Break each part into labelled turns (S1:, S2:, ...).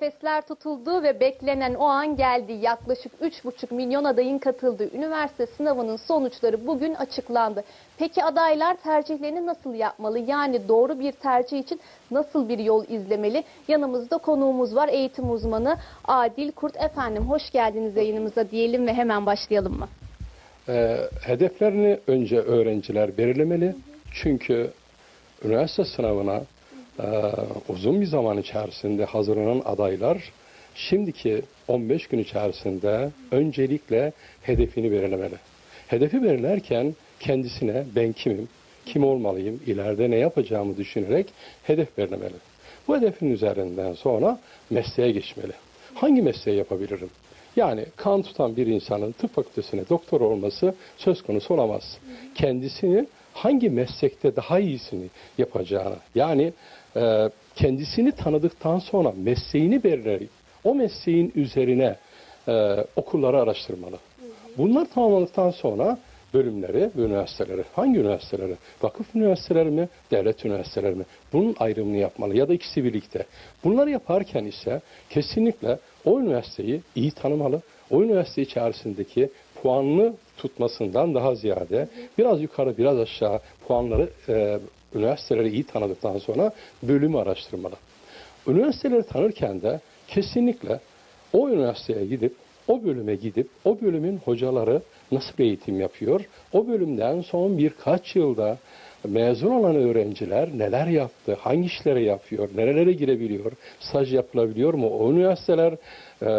S1: Nefesler tutuldu ve beklenen o an geldi. Yaklaşık 3,5 milyon adayın katıldığı üniversite sınavının sonuçları bugün açıklandı. Peki adaylar tercihlerini nasıl yapmalı? Yani doğru bir tercih için nasıl bir yol izlemeli? Yanımızda konuğumuz var eğitim uzmanı Adil Kurt. Efendim hoş geldiniz yayınımıza diyelim ve hemen başlayalım mı?
S2: Ee, hedeflerini önce öğrenciler belirlemeli. Çünkü üniversite sınavına uzun bir zaman içerisinde hazırlanan adaylar şimdiki 15 gün içerisinde öncelikle hedefini belirlemeli. Hedefi belirlerken kendisine ben kimim, kim olmalıyım, ileride ne yapacağımı düşünerek hedef belirlemeli. Bu hedefin üzerinden sonra mesleğe geçmeli. Hangi mesleği yapabilirim? Yani kan tutan bir insanın tıp fakültesine doktor olması söz konusu olamaz. Kendisini hangi meslekte daha iyisini yapacağını yani e, kendisini tanıdıktan sonra mesleğini belirleyip o mesleğin üzerine e, okulları araştırmalı. Bunlar tamamladıktan sonra bölümleri ve üniversiteleri. Hangi üniversiteleri? Vakıf üniversiteleri mi? Devlet üniversiteleri mi? Bunun ayrımını yapmalı ya da ikisi birlikte. Bunları yaparken ise kesinlikle o üniversiteyi iyi tanımalı. O üniversite içerisindeki puanlı tutmasından daha ziyade biraz yukarı biraz aşağı puanları e, üniversiteleri iyi tanıdıktan sonra bölümü araştırmalı. Üniversiteleri tanırken de kesinlikle o üniversiteye gidip o bölüme gidip o bölümün hocaları nasıl eğitim yapıyor? O bölümden son birkaç yılda mezun olan öğrenciler neler yaptı, hangi işleri yapıyor, nerelere girebiliyor, staj yapılabiliyor mu? O üniversiteler e,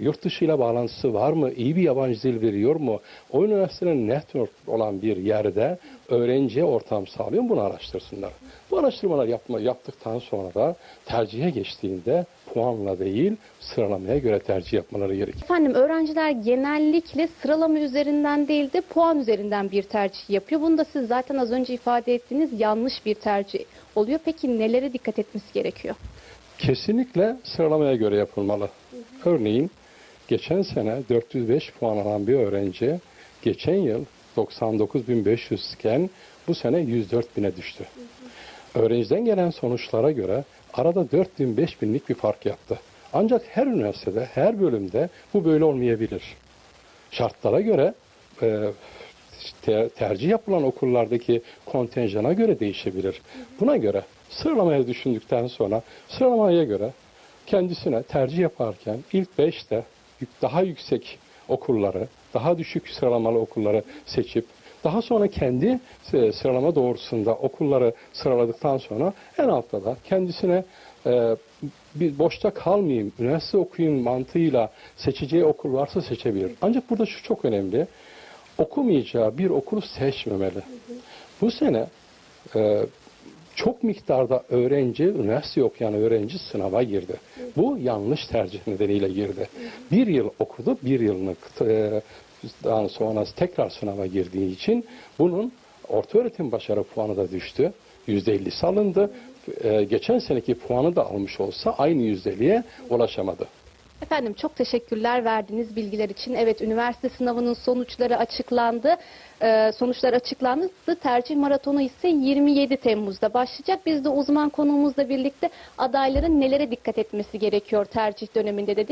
S2: yurt dışı ile bağlantısı var mı? İyi bir yabancı dil veriyor mu? O üniversitenin network olan bir yerde öğrenciye ortam sağlıyor mu? Bunu araştırsınlar. Bu araştırmalar yapma, yaptıktan sonra da tercihe geçtiğinde puanla değil sıralamaya göre tercih yapmaları gerekir.
S1: Efendim öğrenciler genellikle sıralama üzerinden değil de puan üzerinden bir tercih yapıyor. Bunu da siz zaten az önce ifade ettiğiniz yanlış bir tercih oluyor. Peki nelere dikkat etmesi gerekiyor?
S2: Kesinlikle sıralamaya göre yapılmalı. Örneğin geçen sene 405 puan alan bir öğrenci geçen yıl 99.500 iken bu sene 104.000'e düştü. Öğrenciden gelen sonuçlara göre arada 4000-5000'lik bir fark yaptı. Ancak her üniversitede, her bölümde bu böyle olmayabilir. Şartlara göre e, te- tercih yapılan okullardaki kontenjana göre değişebilir. Buna göre sıralamaya düşündükten sonra sıralamaya göre kendisine tercih yaparken ilk 5'te daha yüksek okulları, daha düşük sıralamalı okulları seçip daha sonra kendi e, sıralama doğrusunda okulları sıraladıktan sonra en altta da kendisine e, bir boşta kalmayayım, üniversite okuyayım mantığıyla seçeceği okul varsa seçebilir. Ancak burada şu çok önemli. Okumayacağı bir okulu seçmemeli. Bu sene e, çok miktarda öğrenci, üniversite okuyan öğrenci sınava girdi. Bu yanlış tercih nedeniyle girdi. Bir yıl okudu, bir yılını e, daha sonra tekrar sınava girdiği için bunun orta öğretim başarı puanı da düştü. %50'si alındı. E, geçen seneki puanı da almış olsa aynı %50'ye ulaşamadı.
S1: Efendim çok teşekkürler verdiğiniz bilgiler için. Evet üniversite sınavının sonuçları açıklandı. Ee, sonuçlar açıklandı. Tercih maratonu ise 27 Temmuz'da başlayacak. Biz de uzman konuğumuzla birlikte adayların nelere dikkat etmesi gerekiyor tercih döneminde dedik.